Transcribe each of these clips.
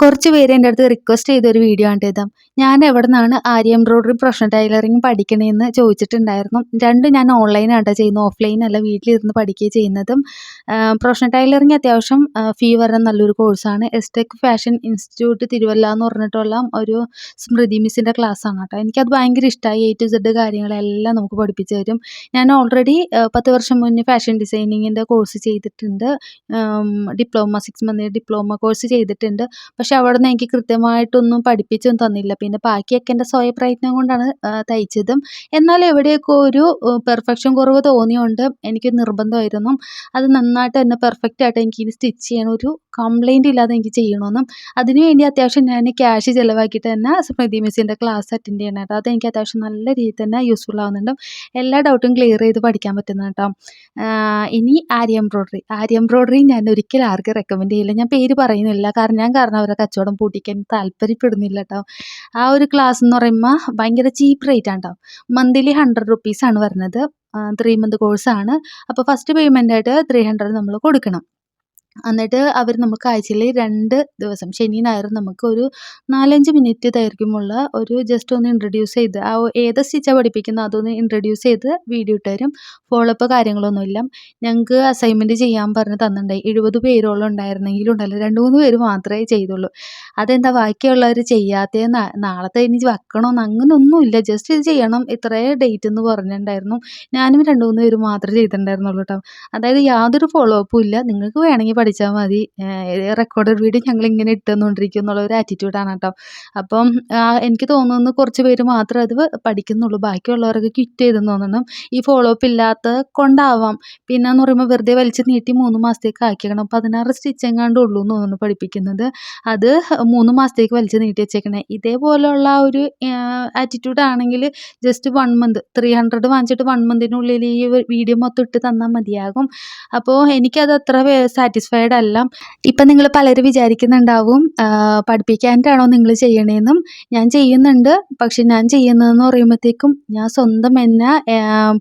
കുറച്ച് പേര് എന്റെ അടുത്ത് റിക്വസ്റ്റ് ചെയ്തൊരു വീഡിയോ ആണ് ഇത്. ഞാൻ എവിടെ നിന്നാണ് ആര്യ എംബ്രോയ്ഡറി പ്രൊഫഷണൽ ടൈലറിങ് പഠിക്കണേന്ന് ചോദിച്ചിട്ടുണ്ടായിരുന്നു. രണ്ടും ഞാൻ ഓൺലൈനാട്ടോ ചെയ്യുന്നത്. ഓഫ്ലൈൻ അല്ല വീട്ടിലിരുന്ന് പഠിക്കുകയും ചെയ്യുന്നതും. പ്രൊഫഷണൽ ടൈലറിങ് അത്യാവശ്യം ഫീ വരുന്ന നല്ലൊരു കോഴ്സാണ് എസ്ടെക് ഫാഷൻ ഇൻസ്റ്റിറ്റ്യൂട്ട് തിരുവല്ല എന്ന് പറഞ്ഞിട്ടുള്ള ഒരു സ്മൃതി മിസ്സിന്റെ ക്ലാസ്സാണ് കേട്ടോ എനിക്കത് ഭയങ്കര ഇഷ്ടമായി എ ടു സെഡ് കാര്യങ്ങളെല്ലാം നമുക്ക് പഠിപ്പിച്ച് തരും. ഞാൻ ഓൾറെഡി പത്ത് വർഷം മുന്നേ ഫാഷൻ ഡിസൈനിങ്ങിന്റെ കോഴ്സ് ചെയ്തിട്ടുണ്ട്. Diploma six month diploma course ചെയ്തിട്ടുണ്ട്. പക്ഷെ അവിടെ നിന്ന് എനിക്ക് കൃത്യമായിട്ടൊന്നും പഠിപ്പിച്ചൊന്നും തന്നില്ല. പിന്നെ ബാക്കിയൊക്കെ എന്റെ സ്വയ പ്രയത്നം കൊണ്ടാണ് തയ്ച്ചതും. എന്നാൽ എവിടെയൊക്കെ ഒരു പെർഫെക്ഷൻ കുറവ് തോന്നിയോണ്ട് എനിക്ക് നിർബന്ധമായിരുന്നു. അത് നന്നായിട്ട് തന്നെ പെർഫെക്റ്റ് ആയിട്ട് എനിക്ക് ഇനി സ്റ്റിച്ച് ചെയ്യണം. ഒരു കംപ്ലൈന്റ് ഇല്ലാതെ എനിക്ക് ചെയ്യണമെന്നും. അതിന് വേണ്ടി അത്യാവശ്യം ഞാൻ ക്യാഷ് ചിലവാക്കിയിട്ട് തന്നെ സ്മൃതി മിസ്സിന്റെ ക്ലാസ് അറ്റൻഡ് ചെയ്യണം കേട്ടോ. അത് എനിക്ക് അത്യാവശ്യം നല്ല രീതിയിൽ തന്നെ യൂസ്ഫുൾ ആവുന്നുണ്ട്. എല്ലാ ഡൗട്ടും ക്ലിയർ ചെയ്ത് പഠിക്കാൻ പറ്റുന്ന കേട്ടോ. ഇനി ആര്യ എംബ്രോയ്ഡറി. ആര്യ എംബ്രോയ്ഡറി ഞാൻ ഒരിക്കലും ആർക്കും റെക്കമെൻഡ് ചെയ്യില്ല. ഞാൻ പേര് പറയുന്നില്ല. കാരണം ഞാൻ കാരണം അവരെ കച്ചവടം പൂട്ടിക്കാൻ താല്പര്യപ്പെടുന്നില്ല കേട്ടോ ആ ഒരു ക്ലാസ് എന്ന് പറയുമ്പോൾ ഭയങ്കര ചീപ്പ് റേറ്റ് ആണ് കേട്ടോ മന്ത്ലി ഹൺഡ്രഡ് റുപ്പീസാണ് വരുന്നത്. ത്രീ മന്ത് കോഴ്സാണ് അപ്പോൾ ഫസ്റ്റ് പേയ്മെന്റ് ആയിട്ട് ത്രീ ഹൺഡ്രഡ് നമ്മൾ കൊടുക്കണം. എന്നിട്ട് അവർ നമുക്ക് ആഴ്ചയിൽ രണ്ട് ദിവസം ശനി ഞായറും നമുക്ക് ഒരു നാലഞ്ച് മിനിറ്റ് ദൈർഘ്യമുള്ള ഒരു ജസ്റ്റ് ഒന്ന് ഇൻട്രൊഡ്യൂസ് ചെയ്ത് ആ ഏത് സ്റ്റിച്ചാണ് പഠിപ്പിക്കുന്നത് അതൊന്ന് ഇൻട്രൊഡ്യൂസ് ചെയ്ത് വീഡിയോ ഇട്ട് തരും ഫോളോ അപ്പ് കാര്യങ്ങളൊന്നുമില്ല. ഞങ്ങൾക്ക് അസൈൻമെന്റ് ചെയ്യാൻ പറഞ്ഞ് തന്നിട്ടുണ്ടായി എഴുപത് പേരോളം ഉണ്ടായിരുന്നെങ്കിലും ഉണ്ടല്ലോ. രണ്ട് മൂന്ന് പേര് മാത്രമേ ചെയ്തുള്ളൂ. അതെന്താ ബാക്കിയുള്ളവർ ചെയ്യാത്തേ നാളത്തെ ഇനി വെക്കണമെന്ന് അങ്ങനെയൊന്നുമില്ല ജസ്റ്റ് ഇത് ചെയ്യണം. ഇത്രേ ഡേറ്റ് എന്ന് പറഞ്ഞിട്ടുണ്ടായിരുന്നു. ഞാനും രണ്ട് മൂന്ന് പേര് മാത്രമേ ചെയ്തിട്ടുണ്ടായിരുന്നുള്ളൂ കേട്ടോ അതായത് യാതൊരു ഫോളോ അപ്പും ഇല്ല. നിങ്ങൾക്ക് വേണമെങ്കിൽ പഠിച്ചാൽ മതി. റെക്കോർഡഡ് വീഡിയോ ഞങ്ങൾ ഇങ്ങനെ തന്നുകൊണ്ടിരിക്കും എന്നുള്ള ഒരു ആറ്റിറ്റ്യൂഡാണ് കേട്ടോ അപ്പം എനിക്ക് തോന്നുന്നു കുറച്ച് പേര് മാത്രം അത് പഠിക്കുന്നുള്ളൂ. ബാക്കിയുള്ളവരൊക്കെ ക്വിറ്റ് ചെയ്തെന്ന് തോന്നണം ഈ ഫോളോ അപ്പ് ഇല്ലാത്ത കൊണ്ടാവാം. പിന്നെ എന്ന് പറയുമ്പോൾ വെറുതെ വലിച്ച് നീട്ടി മൂന്ന് മാസത്തേക്ക് ആക്കിയേക്കണം. പതിനാറ് സ്റ്റിച്ചിങ് എങ്ങാണ്ട് ഉള്ളൂ എന്ന് തോന്നുന്നു പഠിപ്പിക്കുന്നത്. അത് മൂന്ന് മാസത്തേക്ക് വലിച്ച് നീട്ടി വെച്ചേക്കണേ. ഇതേപോലെയുള്ള ഒരു ആറ്റിറ്റ്യൂഡ് ആണെങ്കിൽ just one month three hundred വാങ്ങിച്ചിട്ട് വൺ മന്തിനുള്ളിൽ ഈ വീഡിയോ മൊത്തം ഇട്ട് തന്നാൽ മതിയാകും. അപ്പോൾ എനിക്കത് അത്ര സാറ്റിസ്ഫൈ സാറ്റിസ്ഫൈഡ് അല്ല. ഇപ്പം നിങ്ങൾ പലരും വിചാരിക്കുന്നുണ്ടാവും പഠിപ്പിക്കാനായിട്ടാണോ നിങ്ങൾ ചെയ്യണേന്നും. ഞാൻ ചെയ്യുന്നുണ്ട് പക്ഷെ ഞാൻ ചെയ്യുന്നതെന്ന് പറയുമ്പോഴത്തേക്കും ഞാൻ സ്വന്തം എന്നെ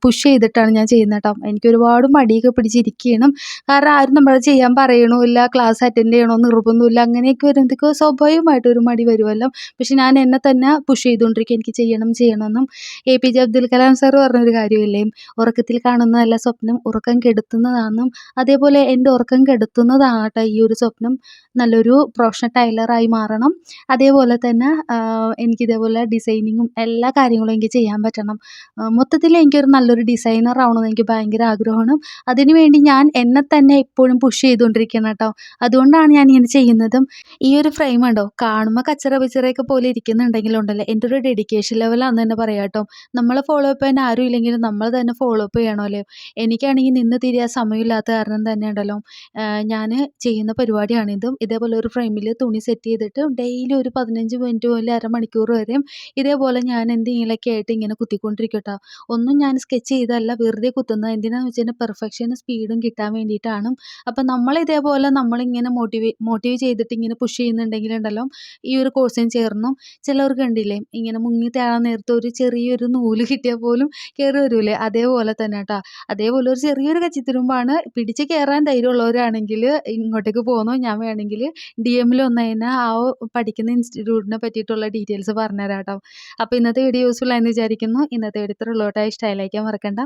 പുഷ് ചെയ്തിട്ടാണ് ഞാൻ ചെയ്യുന്നത് കേട്ടോ എനിക്ക് ഒരുപാട് മടിയൊക്കെ പിടിച്ചിരിക്കണം കാരണം ആരും നമ്മളെ ചെയ്യാൻ പറയണമില്ല ക്ലാസ് അറ്റൻഡ് ചെയ്യണോ നിർബന്ധമില്ല അങ്ങനെയൊക്കെ വരുമ്പോഴത്തേക്ക് സ്വാഭാവികമായിട്ട് ഒരു മടി വരുമല്ലോ പക്ഷെ ഞാൻ എന്നെ തന്നെ പുഷ് ചെയ്തുകൊണ്ടിരിക്കും എനിക്ക് ചെയ്യണം ചെയ്യണമെന്നും. A P J Abdul Kalam sir പറഞ്ഞൊരു കാര്യമില്ലേ? ഉറക്കത്തിൽ കാണുന്നതല്ല സ്വപ്നം ഉറക്കം കെടുത്തുന്നതാണെന്നും അതേപോലെ എന്റെ ഉറക്കം കെടുത്തുന്ന തോന്നുന്നതാണ് ഈ ഒരു സ്വപ്നം നല്ലൊരു പ്രൊഫഷണൽ ടൈലറായി മാറണം. അതേപോലെ തന്നെ എനിക്കിതേപോലെ ഡിസൈനിങ്ങും എല്ലാ കാര്യങ്ങളും എനിക്ക് ചെയ്യാൻ പറ്റണം. മൊത്തത്തിൽ എനിക്കൊരു നല്ലൊരു ഡിസൈനർ ആവണമെന്ന് എനിക്ക് ഭയങ്കര ആഗ്രഹമാണ്. അതിനുവേണ്ടി ഞാൻ എന്നെ തന്നെ എപ്പോഴും പുഷ് ചെയ്തുകൊണ്ടിരിക്കണം കേട്ടോ. അതുകൊണ്ടാണ് ഞാൻ ഇങ്ങനെ ചെയ്യുന്നതും. ഈ ഒരു ഫ്രെയിം ഉണ്ടോ? കാണുമ്പോൾ കച്ചറ പിച്ചറയൊക്കെ പോലെ ഇരിക്കുന്നുണ്ടെങ്കിലുണ്ടല്ലോ എന്റെ ഒരു ഡെഡിക്കേഷൻ ലെവലാണെന്ന് തന്നെ പറയാം കേട്ടോ. നമ്മളെ ഫോളോ അപ്പ് ചെയ്യാൻ ആരും ഇല്ലെങ്കിലും നമ്മൾ തന്നെ ഫോളോ അപ്പ് ചെയ്യണമല്ലോ എനിക്കാണെങ്കിൽ നിന്ന് തിരിയാൻ സമയമില്ലാത്ത കാരണം തന്നെ ഉണ്ടല്ലോ. ഞാൻ ചെയ്യുന്ന പരിപാടിയാണിതും ഇതേപോലെ ഒരു ഫ്രെയിമിൽ തുണി സെറ്റ് ചെയ്തിട്ട് ഡെയിലി ഒരു പതിനഞ്ച് മിനിറ്റ് പോലെ അരമണിക്കൂർ വരെയും ഇതേപോലെ ഞാൻ എന്തെങ്കിലുമൊക്കെ ആയിട്ട് ഇങ്ങനെ കുത്തിക്കൊണ്ടിരിക്കും കേട്ടോ ഒന്നും ഞാൻ സ്കെച്ച് ചെയ്തല്ല വെറുതെ കുത്തുന്നത്. എന്തിനാണെന്ന് വെച്ചാൽ പെർഫെക്ഷനും സ്പീഡും കിട്ടാൻ വേണ്ടിയിട്ടാണ്. അപ്പം നമ്മൾ ഇതേപോലെ നമ്മളിങ്ങനെ മോട്ടിവേ മോട്ടിവേറ്റ് ചെയ്തിട്ട് ഇങ്ങനെ പുഷ് ചെയ്യുന്നുണ്ടെങ്കിലുണ്ടല്ലോ ഈ ഒരു കോഴ്സിന് ചേർന്നു. ചിലവർക്ക് കണ്ടില്ലേ ഇങ്ങനെ മുങ്ങി തേടാൻ നേരത്തെ ഒരു ചെറിയൊരു നൂൽ കിട്ടിയാൽ പോലും കയറി വരൂലേ? അതേപോലെ തന്നെ കേട്ടോ. അതേപോലെ ഒരു ചെറിയൊരു കച്ചിത്തുരുമ്പാണ്. പിടിച്ച് കയറാൻ ധൈര്യമുള്ളവരാണെങ്കിൽ ഇങ്ങോട്ടേക്ക് പോകുന്നു ഞാൻ വേണമെങ്കിൽ ഡി എമ്മിൽ വന്നു കഴിഞ്ഞാൽ ആ പഠിക്കുന്ന ഇൻസ്റ്റിറ്റ്യൂട്ടിനെ പറ്റിയിട്ടുള്ള ഡീറ്റെയിൽസ് പറഞ്ഞുതരാം കേട്ടോ അപ്പോൾ ഇന്നത്തെ വീഡിയോ യൂസ്ഫുൾ ആയെന്ന് വിചാരിക്കുന്നു. ഇന്നത്തെ വീഡിയോ ഇത്ര ഉള്ളൂ കേട്ടോ. ഇഷ്ടമായി ലൈക്കാൻ മറക്കണ്ട.